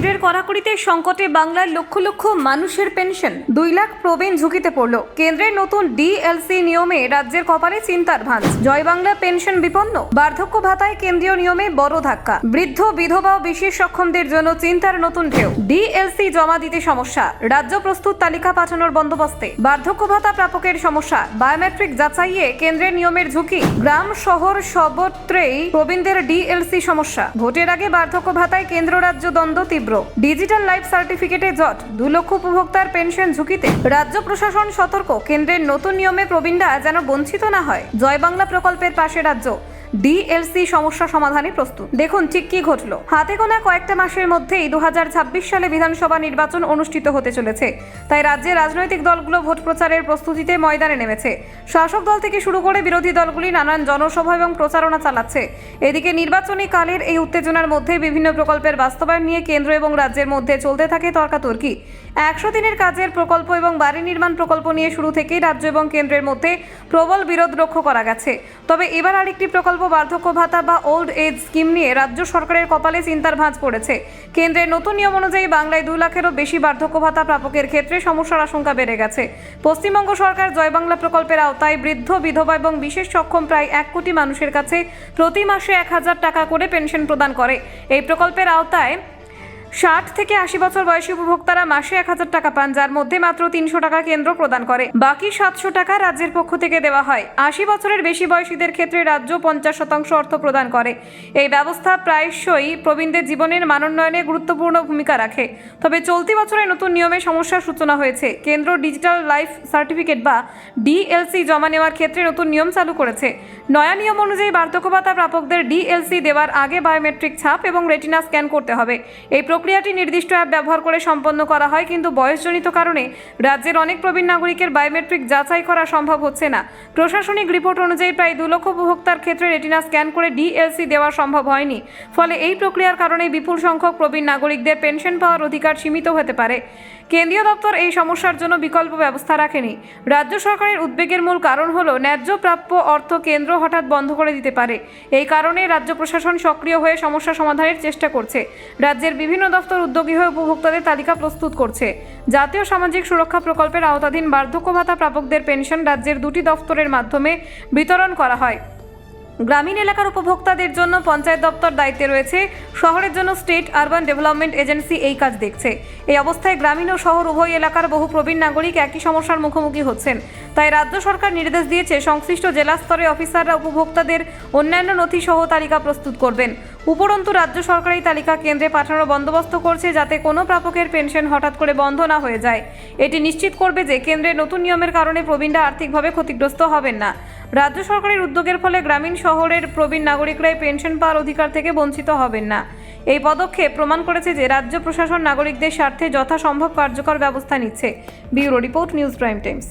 কেন্দ্রের কড়াকড়িতে সংকটে বাংলার লক্ষ লক্ষ মানুষের পেনশন। দুই লাখ প্রবীণ ঝুঁকিতে পড়ল। কেন্দ্রের নতুন ডিএলসি নিয়মে রাজ্যের কপালে চিন্তার ভাঁজ। জয় বাংলা পেনশন বিপন্ন। বার্ধক্য ভাতায় কেন্দ্রীয় নিয়মে বড় ধাক্কা। বৃদ্ধ, বিধবা ও বিশেষ সক্ষমদের জন্য চিন্তার নতুন ঢেউ। ডিএলসি জমা দিতে সমস্যা। রাজ্য প্রস্তুত তালিকা পাঠানোর বন্দোবস্তে। বার্ধক্য ভাতা প্রাপকের সমস্যা। বায়োমেট্রিক যাচাইয়ে কেন্দ্রের নিয়মের ঝুঁকি। গ্রাম, শহর সর্বত্রেই প্রবীণদের ডিএলসি সমস্যা। ভোটের আগে বার্ধক্য ভাতায় কেন্দ্র রাজ্য দ্বন্দ্ব তীব্র। ডিজিটাল লাইফ সার্টিফিকেটে জট। দু লক্ষ উপভোক্তার পেনশন ঝুঁকিতে। রাজ্য প্রশাসন সতর্ক। কেন্দ্রের নতুন নিয়মে প্রবীণরা যেন বঞ্চিত না হয়। জয় বাংলা প্রকল্পের পাশে রাজ্য। ডিএলসি সমস্যা সমাধানে প্রস্তুত। দেখুন ঠিক কি ঘটলো। হাতে গোনা কয়েকটা মাসের মধ্যেই দু হাজার ছাব্বিশ সালে বিধানসভা নির্বাচন অনুষ্ঠিত হতে চলেছে। তাই রাজ্যে রাজনৈতিক দলগুলো ভোট প্রচারের প্রস্তুতিতে ময়দানে নেমেছে। শাসক দল থেকে শুরু করে বিরোধী দলগুলি নানান জনসভা এবং প্রচারণা চালাচ্ছে। এদিকে নির্বাচনী কালের এই উত্তেজনার মধ্যে বিভিন্ন প্রকল্পের বাস্তবায়ন নিয়ে কেন্দ্র এবং রাজ্যের মধ্যে চলতে থাকে তর্কাতর্কি। একশো দিনের কাজের প্রকল্প এবং বাড়ি নির্মাণ প্রকল্প নিয়ে শুরু থেকেই রাজ্য এবং কেন্দ্রের মধ্যে প্রবল বিরোধ লক্ষ্য করা গেছে। তবে এবার আরেকটি প্রকল্প বার্ধক্য ভাতা বা ওল্ড এজ স্কিম নিয়ে রাজ্য সরকারের কপালে চিন্তার ভাঁজ পড়েছে। কেন্দ্রের নতুন নিয়ম অনুযায়ী বাংলায় দুই লাখেরও বেশি বার্ধক্য ভাতা প্রাপকের ক্ষেত্রে সমস্যার আশঙ্কা বেড়ে গেছে। পশ্চিমবঙ্গ সরকার জয় বাংলা প্রকল্পের আওতায় বৃদ্ধ, বিধবা এবং বিশেষ সক্ষম প্রায় এক কোটি মানুষের কাছে প্রতি মাসে এক হাজার টাকা করে পেনশন প্রদান করে। এই প্রকল্পের আওতায় ষাট থেকে আশি বছর বয়সী উপভোক্তারা মাসে এক হাজার টাকা পান, যার মধ্যে মাত্র তিনশো টাকা কেন্দ্র প্রদান করে। বাকি সাতশো টাকা রাজ্যের পক্ষ থেকে দেওয়া হয়। আশি বছরের বেশি বয়সীদের ক্ষেত্রে রাজ্য পঞ্চাশ শতাংশ অর্থ প্রদান করে। এই ব্যবস্থা প্রায়শই প্রবীণদের জীবনের মানোন্নয়নে গুরুত্বপূর্ণ ভূমিকা রাখে। তবে চলতি বছরে নতুন নিয়মে সমস্যার সূচনা হয়েছে। কেন্দ্র ডিজিটাল লাইফ সার্টিফিকেট বা ডিএলসি জমা নেওয়ার ক্ষেত্রে নতুন নিয়ম চালু করেছে। নয়া নিয়ম অনুযায়ী বার্ধক্য ভাতা প্রাপকদের ডিএলসি দেওয়ার আগে বায়োমেট্রিক ছাপ এবং রেটিনা স্ক্যান করতে হবে। এই প্রক্রিয়াটি নির্দিষ্ট অ্যাপ ব্যবহার করে সম্পন্ন করা হয়, কিন্তু বয়সজনিত কারণে রাজ্যের অনেক প্রবীণ নাগরিকের বায়োমেট্রিক যাচাই করা সম্ভব হচ্ছে না। প্রশাসনিক রিপোর্ট অনুযায়ী প্রায় দু লক্ষ উপভোক্তার ক্ষেত্রে রেটিনা স্ক্যান করে ডিএলসি দেওয়া সম্ভব হয়নি। ফলে এই প্রক্রিয়ার কারণে বিপুল সংখ্যক প্রবীণ নাগরিকদের পেনশন পাওয়ার অধিকার সীমিত হতে পারে। কেন্দ্রীয় দপ্তর এই সমস্যার জন্য বিকল্প ব্যবস্থা রাখেনি। রাজ্য সরকারের উদ্বেগের মূল কারণ হলো, ন্যায্য প্রাপ্য অর্থ কেন্দ্র হঠাৎ বন্ধ করে দিতে পারে। এই কারণে রাজ্য প্রশাসন সক্রিয় হয়ে সমস্যা সমাধানের চেষ্টা করছে। রাজ্যের বিভিন্ন দপ্তর উদ্যোগী হয়ে উপভোক্তাদের তালিকা প্রস্তুত করছে। জাতীয় সামাজিক সুরক্ষা প্রকল্পের আওতাধীন বার্ধক্য ভাতা প্রাপকদের পেনশন রাজ্যের দুটি দপ্তরের মাধ্যমে বিতরণ করা হয়। গ্রামীণ এলাকার উপভোক্তাদের জন্য পঞ্চায়েত দপ্তর দায়িত্বে রয়েছে। শহরের জন্য স্টেট আরবান ডেভেলপমেন্ট এজেন্সি এই কাজ দেখছে। এই অবস্থায় গ্রামীণ ও শহর উভয় এলাকার বহু প্রবীণ নাগরিক একই সমস্যার মুখোমুখি হচ্ছেন। তাই রাজ্য সরকার নির্দেশ দিয়েছে, সংশ্লিষ্ট জেলা স্তরে অফিসাররা উপভোক্তাদের অন্যান্য নথি সহ তালিকা প্রস্তুত করবেন। উপরন্তু রাজ্য সরকার এই তালিকা কেন্দ্রে পাঠানোর বন্দোবস্ত করছে যাতে কোনো প্রাপকের পেনশন হঠাৎ করে বন্ধ না হয়ে যায়। এটি নিশ্চিত করবে যে কেন্দ্রের নতুন নিয়মের কারণে প্রবীণরা আর্থিকভাবে ক্ষতিগ্রস্ত হবেন না। রাজ্য সরকারের উদ্যোগের ফলে গ্রামীণ শহরের প্রবীণ নাগরিকরাই পেনশন পাওয়ার অধিকার থেকে বঞ্চিত হবেন না। এই পদক্ষেপ প্রমাণ করেছে যে রাজ্য প্রশাসন নাগরিকদের স্বার্থে যথাসম্ভব কার্যকর ব্যবস্থা নিচ্ছে। Bureau report, news prime times.